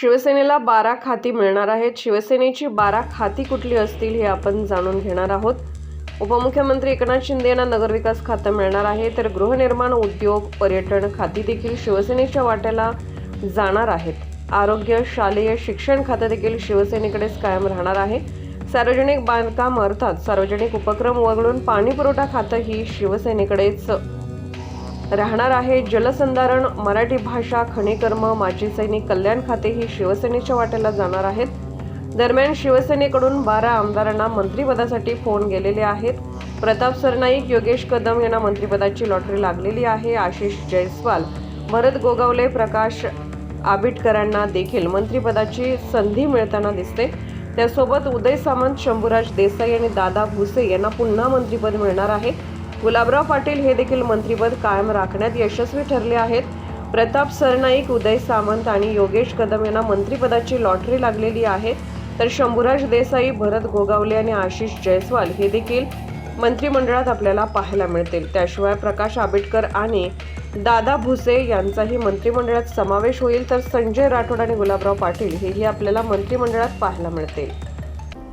शिवसेनेला बारा खाती मिळणार आहेत. शिवसेनेची बारा खाती कुठली असतील हे आपण जाणून घेणार आहोत. उपमुख्यमंत्री एकनाथ शिंदे यांना नगरविकास खातं मिळणार आहे. तर गृहनिर्माण उद्योग पर्यटन खाती देखील शिवसेनेच्या वाट्याला जाणार आहेत. आरोग्य शालेय शिक्षण खातं देखील शिवसेनेकडेच कायम राहणार आहे. सार्वजनिक बांधकाम अर्थात सार्वजनिक उपक्रम वगळून पाणीपुरवठा खातं ही शिवसेनेकडेच राहणार आहे जलसंधारण मराठी भाषा खनिकर्म माजी सैनिक कल्याण खाते ही शिवसेनेच्या वाट्याला जाणार आहेत. दरम्यान शिवसेनेकडून बारा आमदारांना मंत्रिपदासाठी फोन गेलेले आहेत. प्रताप सरनाईक योगेश कदम यांना मंत्रिपदाची लॉटरी लागलेली आहे. आशिष जयस्वाल भरत गोगावले प्रकाश आबिटकरांना देखील मंत्रिपदाची संधी मिळताना दिसते. त्यासोबत उदय सामंत शंभूराज देसाई आणि दादा भुसे यांना पुन्हा मंत्रिपद मिळणार आहे. गुलाबराव पाटील हे देखील मंत्रीपद कायम राखण्यात यशस्वी ठरले आहेत. प्रताप सरनाईक उदय सामंत आणि योगेश कदम यांना मंत्रिपदाची लॉटरी लागलेली आहे. तर शंभूराज देसाई भरत गोगावले आणि आशिष जयस्वाल हे देखील मंत्रिमंडळात आपल्याला पाहायला मिळतील. त्याशिवाय प्रकाश आंबेडकर आणि दादा भुसे यांचाही मंत्रिमंडळात समावेश होईल. तर संजय राठोड आणि गुलाबराव पाटील हेही आपल्याला मंत्रिमंडळात पाहायला मिळतील.